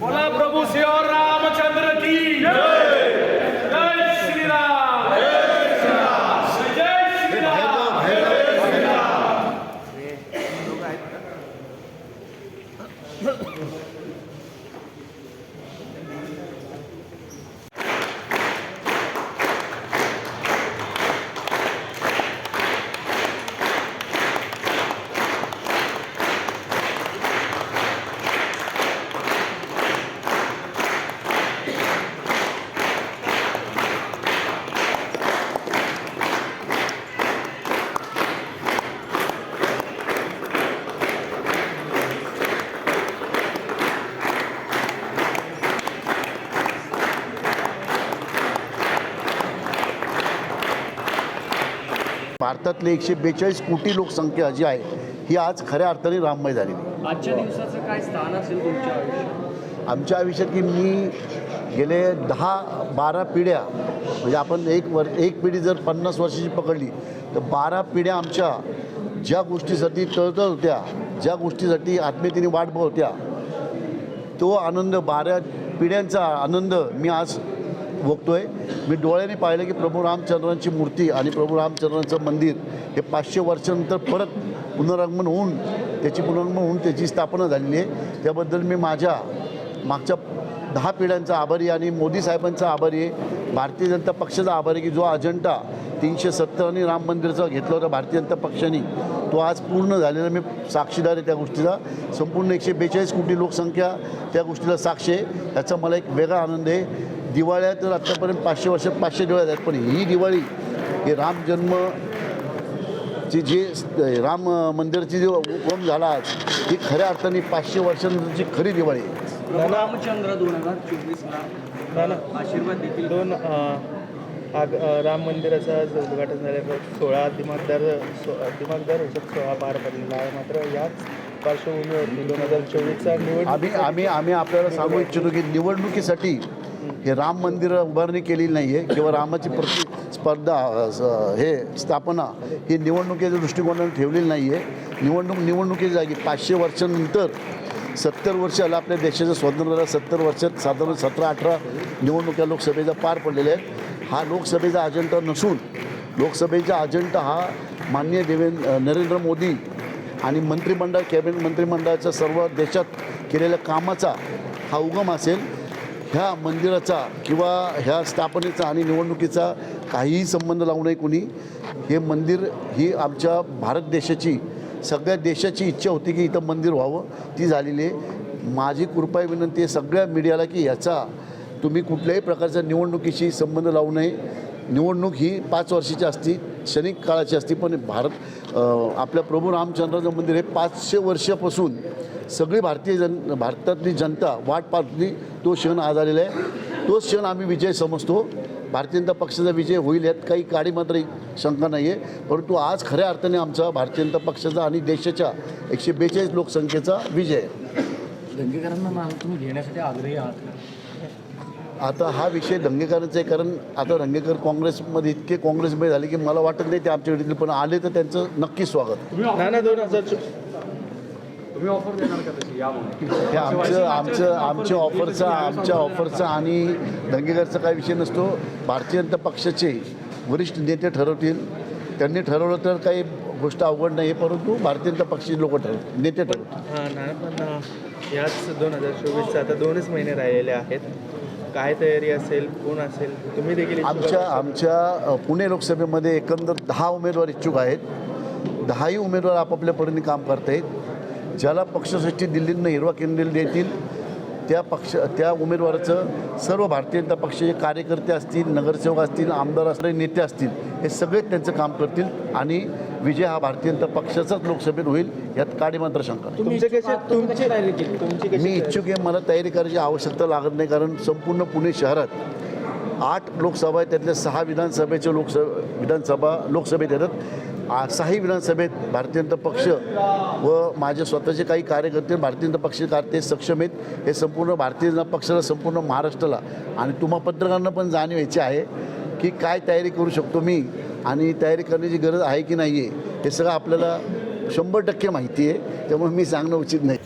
बोला प्रभु श्री और रामचंद्र की जय भारतातले एकशे बेचाळीस कोटी लोकसंख्या जी आहे ही आज खऱ्या अर्थाने राममय झालेली आहे. आजच्या दिवसाचं काय स्थान असेल तुमच्या आयुष्यात आमच्या आयुष्यात की मी गेले दहा बारा पिढ्या म्हणजे आपण एक वर एक पिढी जर पन्नास वर्षाची पकडली तर बारा पिढ्या आमच्या ज्या गोष्टीसाठी तळतळ होत्या ज्या गोष्टीसाठी आत्मीयतेने वाट होत्या तो आनंद बारा पिढ्यांचा आनंद मी आज भोगतोय मी डोळ्याने पाहिलं की प्रभू रामचंद्रांची मूर्ती आणि प्रभू रामचंद्रांचं मंदिर हे पाचशे वर्षानंतर परत पुनरागमन होऊन त्याची पुनरागमन होऊन त्याची स्थापना झालेली आहे. त्याबद्दल मी माझ्या मागच्या दहा पिढ्यांचा आभारी आणि मोदी साहेबांचा आभारी आहे. भारतीय जनता पक्षाचा आभारी की जो अजेंडा तीनशे सत्तर आणि राम मंदिरचा घेतला होता भारतीय जनता पक्षाने तो आज पूर्ण झालेला मी साक्षीदार आहे त्या गोष्टीचा संपूर्ण एकशे बेचाळीस कोटी लोकसंख्या त्या गोष्टीला साक्ष आहे. याचा मला एक वेगळा आनंद आहे. दिवाळ्या तर आत्तापर्यंत पाचशे वर्षात पाचशे दिवाळ्या आहेत. पण ही दिवाळी ही राम जन्म ची जी राम मंदिराची जो उगम झाला आज ही खऱ्या अर्थाने पाचशे वर्षानंतरची खरी दिवाळी आहे. रामचंद्र दोन हजार चोवीसला आशीर्वाद देखील दोन आग राम मंदिराचं आज उद्घाटन झालं सोळा दिमागदार सो दिमागदार उत्सव सोळा पार पडलेला आहे. मात्र याच पार्श्वभूमीवरती दोन हजार चोवीसचा निवडणूक आम्ही आम्ही आम्ही आपल्याला सांगू इच्छितो की निवडणुकीसाठी हे राम मंदिर उभारणी केलेली नाही आहे किंवा रामाची प्रति स्पर्धा हे स्थापना ही निवडणुकीच्या दृष्टिकोनाने ठेवलेली नाही आहे निवडणूक निवडणुकीच्या जागी पाचशे वर्षानंतर सत्तर वर्षाला आपल्या देशाचं स्वातंत्र्याला सत्तर वर्षात साधारण सतरा अठरा निवडणुका लोकसभेचा पार पडलेल्या आहेत. हा लोकसभेचा अजेंडा नसून लोकसभेचा अजेंडा हा माननीय देवेंद्र नरेंद्र मोदी आणि मंत्रिमंडळ कॅबिनेट मंत्रिमंडळाच्या सर्व देशात केलेल्या कामाचा हा उगम असेल. ह्या मंदिराचा किंवा ह्या स्थापनेचा आणि निवडणुकीचा काहीही संबंध लावू नये कुणी. हे मंदिर ही आमच्या भारत देशाची सगळ्या देशाची इच्छा होती की इथं मंदिर व्हावं ती झालेली आहे. माझी कृपा विनंती आहे सगळ्या मीडियाला की ह्याचा तुम्ही कुठल्याही प्रकारच्या निवडणुकीशी संबंध लावू नये. निवडणूक ही पाच वर्षाची असती. क्षणिक काळाची असती पण भारत आपल्या प्रभू रामचंद्राचं मंदिर हे पाचशे वर्षापासून सगळी भारतीय जन भारतातली जनता वाट पाहतली तो क्षण आज आलेला आहे. तो क्षण आम्ही विजय समजतो. भारतीय जनता पक्षाचा विजय होईल यात काही काळी मात्र शंका नाही आहे परंतु आज खऱ्या अर्थाने आमचा भारतीय जनता पक्षाचा आणि देशाच्या एकशे बेचाळीस लोकसंख्येचा विजय आहे. दंगेकरांना तुम्ही घेण्यासाठी आग्रही आहात आता हा विषय दंगेकरांचा आहे कारण आता दंगेकर काँग्रेसमध्ये इतके काँग्रेसमध्ये झाले की मला वाटत नाही ते आमच्याकडे पण आले तर त्यांचं नक्की स्वागत. हे आमचं आमचं आमच्या ऑफरचा आमच्या ऑफरचा आणि दंगेकरचा काही विषय नसतो. भारतीय जनता पक्षाचे वरिष्ठ नेते ठरवतील. त्यांनी ठरवलं तर काही गोष्ट अवघड नाही परंतु भारतीय जनता पक्षाचे लोक ठरव नेते ठरवतील. हा नाना पण अ, याच दोन हजार चोवीसचा आता दोनच महिने राहिलेले आहेत. काय तयारी असेल? कोण असेल? तुम्ही देखील आमच्या? आमच्या पुणे लोकसभेमध्ये एकंदर दहा उमेदवार इच्छुक आहेत. दहाही उमेदवार आपापल्या परीने काम करत आहेत. ज्याला पक्षश्रेष्ठी दिल्लीनं हिरवा केंद्र देतील त्या पक्ष त्या उमेदवाराचं सर्व भारतीय जनता पक्षाचे कार्यकर्ते असतील नगरसेवक असतील आमदार असणारे नेते असतील हे सगळे त्यांचं काम करतील आणि विजय हा भारतीय जनता पक्षाचाच लोकसभेत होईल यात काडी मात्र शंका नाही. मी? इच्छुक आहे मला तयारी करायची आवश्यकता लागत नाही कारण संपूर्ण पुणे शहरात आठ लोकसभा आहेत त्यातल्या सहा विधानसभेचे लोकसभा विधानसभा लोकसभेत येतात सहाही विधानसभेत भारतीय जनता पक्ष व माझे स्वतःचे काही कार्यकर्ते भारतीय जनता पक्षाचे कार्यकर्ते सक्षम आहेत हे संपूर्ण भारतीय जनता पक्षाला संपूर्ण महाराष्ट्राला आणि तुम्हा पत्रकारांना पण जाणीव व्हायची आहे की काय तयारी करू शकतो मी आणि तयारी करण्याची गरज आहे की नाही आहे हे सगळं आपल्याला शंभर टक्के माहिती आहे. त्यामुळे मी सांगणं उचित नाही.